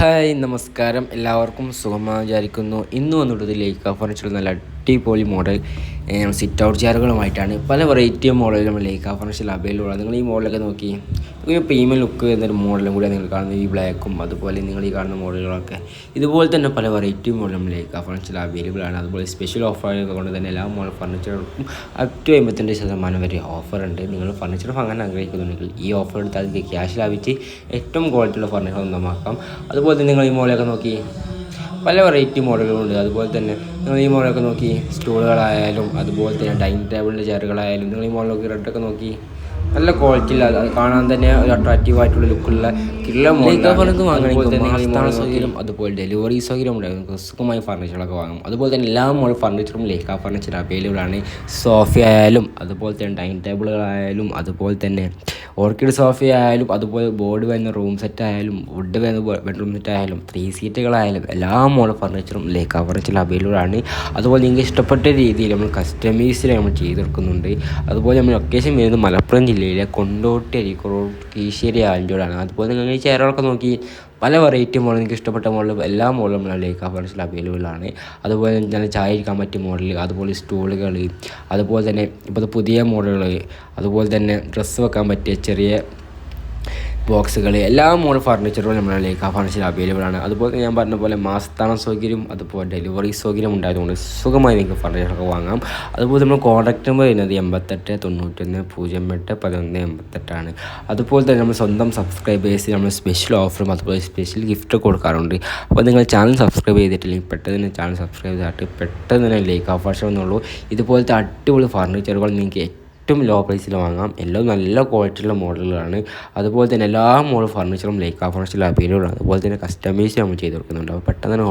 Hi നമസ്കാരം. എല്ലാവർക്കും സുഖമായി വിചാരിക്കുന്നു. ഇന്ന് വന്നിട്ടത് ലേക്ക് ഫർണിച്ചർ നല്ല അടിപൊളി മോഡൽ സിറ്റ് ഔട്ട് ചെയറുകളുമായിട്ടാണ് പല വെറൈറ്റി മോഡലും ലേക്ക് ഫർണിച്ചർ അവൈലബിൾ ആണ് നിങ്ങൾ ഈ മോഡലൊക്കെ നോക്കി ഒരു പ്രീമിയം ലുക്ക് എന്നൊരു മോഡലും കൂടി നിങ്ങൾ കാണുന്നത് ഈ ബ്ലാക്കും അതുപോലെ നിങ്ങൾ ഈ കാണുന്ന മോഡലുകളൊക്കെ ഇതുപോലെ തന്നെ പല വെറൈറ്റി മോഡലും ലേക്ക് ഫർണിച്ചർ അവൈലബിൾ ആണ്. അതുപോലെ സ്പെഷ്യൽ ഓഫറുകൾ കൊണ്ട് തന്നെ എല്ലാ മോഡൽ ഫർണിച്ചറുകൾക്കും അപ് ടു അമ്പത്തഞ്ച് ശതമാനം വരെ ഉണ്ട്. നിങ്ങൾ ഫർണിച്ചർ വാങ്ങാൻ ആഗ്രഹിക്കുന്നുണ്ടെങ്കിൽ ഈ ഓഫർ എടുത്താൽ ക്യാഷ് ലാഭിച്ച് ഏറ്റവും ക്വാളിറ്റിയുള്ള ഫർണിച്ചർ സ്വന്തമാക്കാം. അതുപോലെ തന്നെ നിങ്ങൾ ഈ മോഡലൊക്കെ നോക്കി പല വെറൈറ്റി മോഡലുകളുണ്ട്. അതുപോലെ തന്നെ നിങ്ങൾ ഈ മോഡലൊക്കെ നോക്കി സ്റ്റൂളുകളായാലും അതുപോലെ തന്നെ ഡൈനിങ് ടേബിളിന്റെ ചെയറുകളായാലും നിങ്ങൾ ഈ മോഡലൊക്കെ റെഡൊക്കെ നോക്കി നല്ല ക്വാളിറ്റി ഇല്ല അത് കാണാൻ തന്നെ ഒരു അട്രാക്റ്റീവ് ആയിട്ടുള്ള ലുക്കുള്ള കിള്ള മോഡൽ സൗകര്യം അതുപോലെ ഡെലിവറി സൗകര്യം ഉണ്ടായിരുന്നു. സുഖമായി ഫർണിച്ചറൊക്കെ വാങ്ങും. അതുപോലെ തന്നെ എല്ലാ മോഡൽ ഫർണിച്ചറും ലേക്ക ഫർണിച്ചർ അവൈലബിൾ ആണ്. സോഫ ആയാലും അതുപോലെ തന്നെ ഡൈനിങ് ടേബിളുകളായാലും അതുപോലെ തന്നെ ഓർക്കിഡ് സോഫ ആയാലും അതുപോലെ ബോർഡ് വരുന്ന റൂം സെറ്റ് ആയാലും വുഡ് വരുന്ന ബെഡ്റൂം സെറ്റ് ആയാലും ത്രീ സീറ്റുകളായാലും എല്ലാ മോഡൽ ഫർണിച്ചറും ലേക്ക ഫർണിച്ചർ അവൈലബിൾ ആണ്. അതുപോലെ നിങ്ങൾക്ക് ഇഷ്ടപ്പെട്ട രീതിയിൽ നമ്മൾ കസ്റ്റമൈസ് നമ്മൾ ചെയ്തെടുക്കുന്നുണ്ട്. അതുപോലെ നമ്മൾ ലൊക്കേഷൻ വരുന്നത് മലപ്പുറം ജില്ലയിലെ കൊണ്ടോട്ടി അരീക്കോട് കീശ്ശേരി ആലഞ്ചോടാണ്. അതുപോലെ നിങ്ങൾ ഈ ചെയറുകളൊക്കെ നോക്കി പല വെറൈറ്റി മോഡൽ നിങ്ങൾക്ക് ഇഷ്ടപ്പെട്ട മോഡൽ എല്ലാ മോഡലും ലേക്ക് ഫർണിച്ചർ അവൈലബിൾ ആണ്. അതുപോലെ നല്ല ചായ ഇരിക്കാൻ പറ്റിയ മോഡൽ അതുപോലെ സ്റ്റൂളുകൾ അതുപോലെ തന്നെ ഇപ്പോൾ പുതിയ മോഡലുകൾ അതുപോലെ തന്നെ ഡ്രസ്സ് വെക്കാൻ പറ്റിയ ചെറിയ ബോക്സുകൾ എല്ലാ മോൾ ഫർണിച്ചറുകളും നമ്മുടെ ലേക്ക് ഫർണിച്ചർ അവൈലബിൾ ആണ്. അതുപോലെ ഞാൻ പറഞ്ഞ പോലെ മാസത്താണ സൗകര്യം അതുപോലെ ഡെലിവറി സൗകര്യം ഉണ്ടായതുകൊണ്ട് സുഖമായി നിങ്ങൾക്ക് ഫർണിച്ചറൊക്കെ വാങ്ങാം. അതുപോലെ നമ്മൾ കോൺടാക്ട് നമ്പർ വരുന്നത് എൺപത്തെട്ട് തൊണ്ണൂറ്റൊന്ന് പൂജ്യം എട്ട് പതിനൊന്ന് എൺപത്തെട്ടാണ് അതുപോലെ തന്നെ നമ്മൾ സ്വന്തം സബ്സ്ക്രൈബേഴ്സ് നമ്മൾ സ്പെഷ്യൽ ഓഫറും അതുപോലെ സ്പെഷ്യൽ ഗിഫ്റ്റ് കൊടുക്കാറുണ്ട്. അപ്പോൾ നിങ്ങൾ ചാനൽ സബ്സ്ക്രൈബ് ചെയ്തിട്ടില്ലെങ്കിൽ പെട്ടെന്ന് ചാനൽ സബ്സ്ക്രൈബ് ചെയ്തിട്ട് പെട്ടെന്ന് തന്നെ ലേക്ക് ഓഫർ എന്നുള്ളൂ ഇതുപോലത്തെ അടിപൊളി ഫർണിച്ചറുകൾ നിങ്ങൾക്ക് ഏറ്റവും ലോ പ്രൈസിൽ വാങ്ങാം. എല്ലാം നല്ല ക്വാളിറ്റിയുള്ള മോഡലുകളാണ് അതുപോലെ തന്നെ എല്ലാ മോഡൽ ഫർണിച്ചറും ലേക്ക് ഫർണിച്ചറിൽ അവൈലബിൾ ആണ് അതുപോലെ തന്നെ കസ്റ്റമൈസ് നമ്മൾ ചെയ്ത് കൊടുക്കുന്നുണ്ട്. അപ്പോൾ പെട്ടെന്ന് തന്നെ